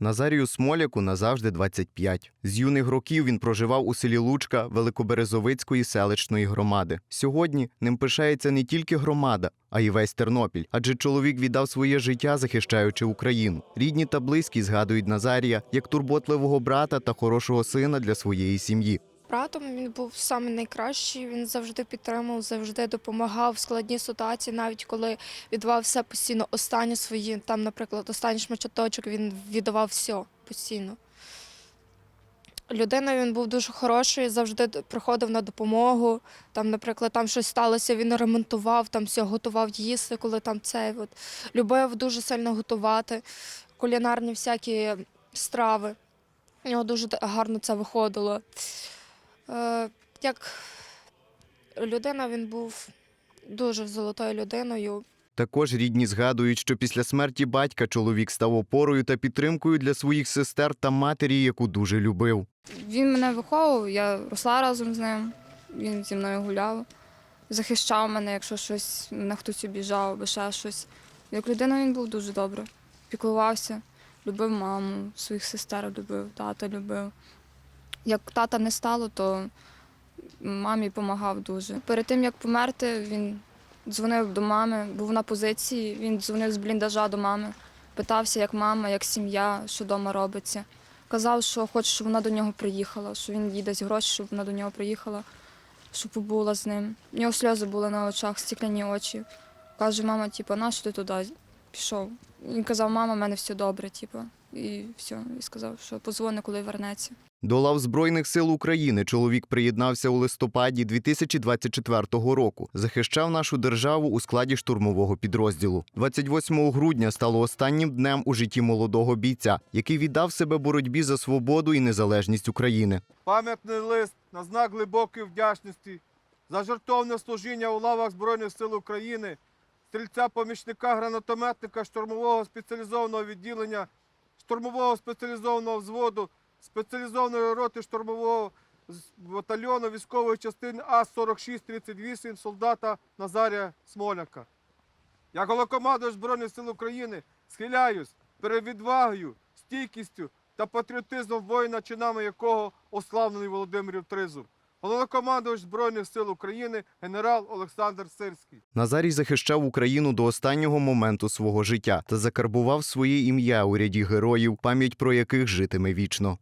Назарію Смоляку назавжди 25. З юних років він проживав у селі Лучка Великоберезовицької селищної громади. Сьогодні ним пишається не тільки громада, а й весь Тернопіль, адже чоловік віддав своє життя, захищаючи Україну. Рідні та близькі згадують Назарія як турботливого брата та хорошого сина для своєї сім'ї. Братом він був саме найкращий. Він завжди підтримував, завжди допомагав в складній ситуації, навіть коли віддавав все постійно. Останні свої, там, наприклад, останній шматочок він віддавав все постійно. Людина він був дуже хороший, завжди приходив на допомогу. Там, наприклад, там щось сталося, він ремонтував, там все готував їсти, коли там цей от. Любив дуже сильно готувати, кулінарні всякі страви. У нього дуже гарно це виходило. Е, як людина він був дуже золотою людиною. Також рідні згадують, що після смерті батька чоловік став опорою та підтримкою для своїх сестер та матері, яку дуже любив. Він мене виховував, я росла разом з ним, він зі мною гуляв, захищав мене, якщо щось мене хтось обіжав або ще щось. Як людина він був дуже добре. Піклувався, любив маму, своїх сестер любив, тата любив. Як тата не стало, то мамі допомагав дуже. Перед тим, як померти, він дзвонив до мами, був на позиції, він дзвонив з бліндажа до мами, питався, як мама, як сім'я, що вдома робиться. Казав, що хоче, щоб вона до нього приїхала, що він їй дасть гроші, щоб вона до нього приїхала, щоб побула з ним. У нього сльози були на очах, стікляні очі. Каже, мама, типу, на ти туди пішов? Він казав, мама, в мене все добре, типу. І все. І сказав, що позвони, коли вернеться. До лав Збройних сил України чоловік приєднався у листопаді 2024 року. Захищав нашу державу у складі штурмового підрозділу. 28 грудня стало останнім днем у житті молодого бійця, який віддав себе боротьбі за свободу і незалежність України. Пам'ятний лист на знак глибокої вдячності за жертовне служіння у лавах Збройних сил України, стрільця помічника гранатометника штурмового спеціалізованого відділення, штурмового спеціалізованого взводу, спеціалізованої роти штурмового батальйону військової частини А-4638 солдата Назарія Смоляка. Як головкомандувач Збройних сил України схиляюсь перед відвагою, стійкістю та патріотизмом воїна, чинами якого ославлений Володимир Тризуб. Головнокомандувач Збройних сил України генерал Олександр Сирський. Назарій захищав Україну до останнього моменту свого життя та закарбував своє ім'я у ряді героїв, пам'ять про яких житиме вічно.